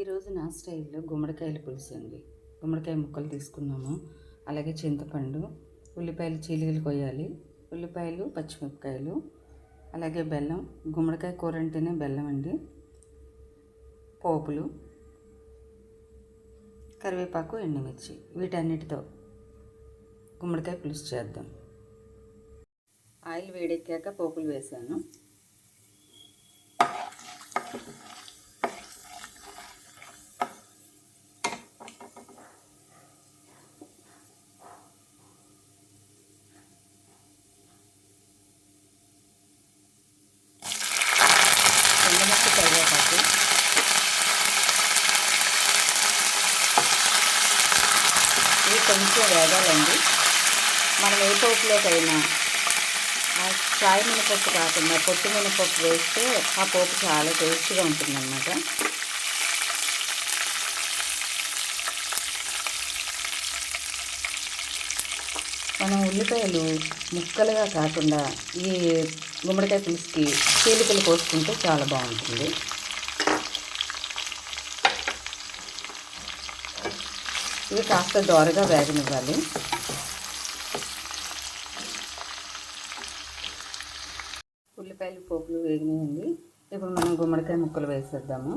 ఈరోజు నా స్టైల్లో గుమ్మడికాయల పులుసు అండి. గుమ్మడికాయ ముక్కలు తీసుకున్నాము. అలాగే చింతపండు ఉల్లిపాయలు చీలికలు కొయ్యాలి. ఉల్లిపాయలు పచ్చిమిరపకాయలు అలాగే బెల్లం. గుమ్మడికాయ కూర అంటేనే బెల్లం అండి. పోపులు కరివేపాకు ఎండుమిర్చి. వీటన్నిటితో గుమ్మడికాయ పులుసు చేద్దాం. ఆయిల్ వేడెక్కాక పోపులు వేసాను ఎండమట్టి కరివేపాకు ఇవి కొంచెం వేగాలండి. మనం ఏ పోపులోకైనా కాయ చాయ్ మినపప్పు కాకుండా పొట్టు మినపప్పు వేస్తే ఆ పోపు చాలా టేస్ట్గా ఉంటుందన్నమాట. మనం ఉల్లిపాయలు ముక్కలుగా కాకుండా ఈ గుమ్మడికాయ పులుసుకి చీలికలు కోసుకుంటే చాలా బాగుంటుంది. ఇవి కాస్త దోరగా వేగనివ్వాలి. ఉల్లిపాయలు పోపులు వేగినాయండి. ఇప్పుడు మనం గుమ్మడికాయ ముక్కలు వేసేద్దాము.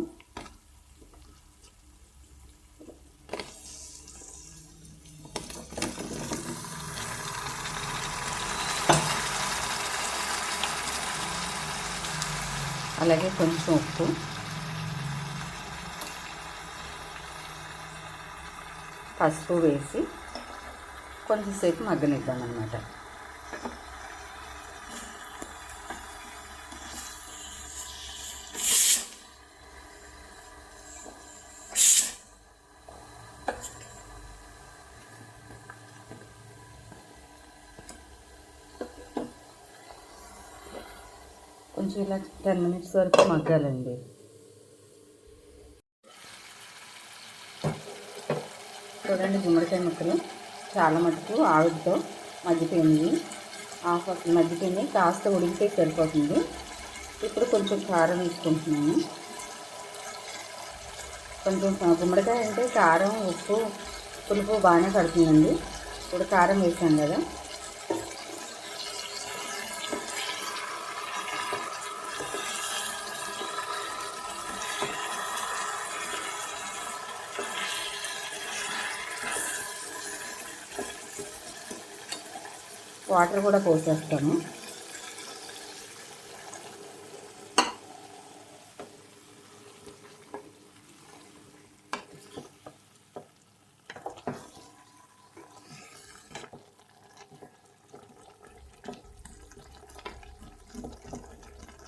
అలాగే కొంచెం ఉప్పు. పసుపు వేసి కొంచెంసేపు మగ్గనిద్దాం అన్నమాట కొంచెం ఇలా టెన్ మినిట్స్ వరకు మగ్గాలండి. చూడండి గుమ్మడికాయ ముక్కలు. చాలా మటుకు ఆవిడతో మగ్గిపోయింది ఆఫ్ మగ్గిపోయింది కాస్త ఉడికితే సరిపోతుంది. ఇప్పుడు కొంచెం కారం వేసుకుంటున్నాను కొంచెం గుమ్మడికాయ అంటే కారం ఉప్పు పులుపు బాగానే పడుతుందండి ఇప్పుడు కారం వేసాం కదా. వాటర్ కూడా పోసేస్తాము.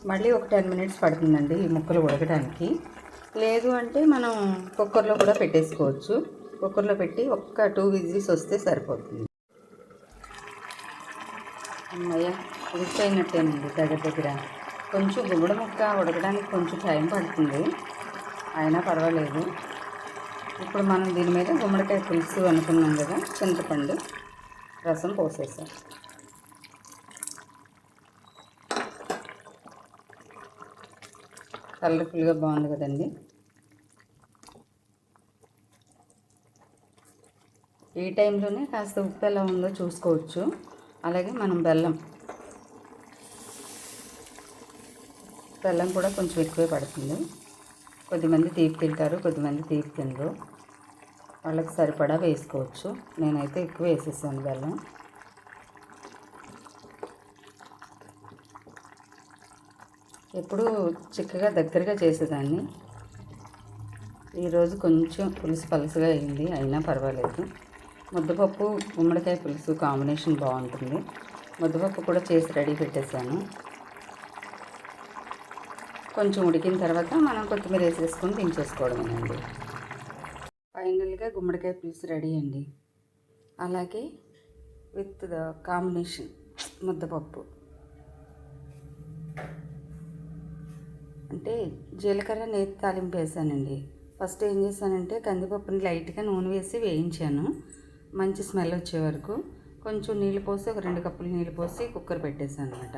మళ్ళీ ఒక టెన్ మినిట్స్ పడుతుందండి ఈ ముక్కలు ఉడకడానికి. లేదు అంటే మనం కుక్కర్లో కూడా పెట్టేసుకోవచ్చు. కుక్కర్లో పెట్టి ఒక్క టూ విజిల్స్ వస్తే సరిపోతుంది. అమ్మయ్య ఉడికిపోయినట్టేనండి దగ్గర దగ్గర. కొంచెం గుమ్మడి ముక్క ఉడకడానికి కొంచెం టైం పడుతుంది. అయినా పర్వాలేదు. ఇప్పుడు మనం దీని మీద గుమ్మడికాయ పులుసు అనుకున్నాం కదా చింతపండు రసం పోసేసాం. కలర్ఫుల్గా బాగుంది కదండి. ఈ టైంలోనే కాస్త ఉప్పు ఎలా ఉందో చూసుకోవచ్చు. అలాగే మనం బెల్లం. బెల్లం కూడా కొంచెం ఎక్కువే పడుతుంది. కొద్దిమంది తీపి తింటారు కొద్దిమంది తీపి తినరు. వాళ్ళకి సరిపడా వేసుకోవచ్చు. నేనైతే ఎక్కువ వేసేసాను బెల్లం. ఎప్పుడు చిక్కగా దగ్గరగా చేసేదాన్ని. ఈరోజు కొంచెం పులుసు పలుసుగా అయింది అయినా పర్వాలేదు. ముద్దపప్పు గుమ్మడికాయ పులుసు కాంబినేషన్ బాగుంటుంది. ముద్దపప్పు కూడా చేసి రెడీ పెట్టేశాను. కొంచెం ఉడికిన తర్వాత మనం కొత్తిమీర వేసేసుకొని దించేసుకోవడమేనండి ఫైనల్గా గుమ్మడికాయ పులుసు రెడీ అండి. అలాగే విత్ ద కాంబినేషన్ ముద్దపప్పు. అంటే జీలకర్ర నేతి తాలింపు వేసానండి. ఫస్ట్ ఏం చేశానంటే కందిపప్పుని లైట్గా నూనె వేసి వేయించాను. మంచి స్మెల్ వచ్చే వరకు కొంచెం నీళ్ళు పోసి ఒక రెండు కప్పులు నీళ్ళు పోసి కుక్కర్ పెట్టేసాను అనమాట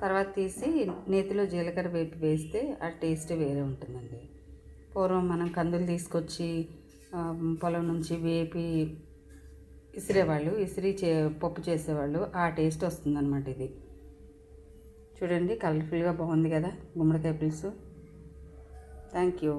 తర్వాత తీసి నేతిలో జీలకర్ర వేపి వేస్తే ఆ టేస్ట్ వేరే ఉంటుందండి. పూర్వం మనం కందులు తీసుకొచ్చి పొలం నుంచి వేపి ఇసిరేవాళ్ళు ఇసిరి చే పప్పు చేసేవాళ్ళు ఆ టేస్ట్ వస్తుందన్నమాట ఇది. చూడండి కలర్ఫుల్గా బాగుంది కదా గుమ్మడికాయ పులుసు. Thank you.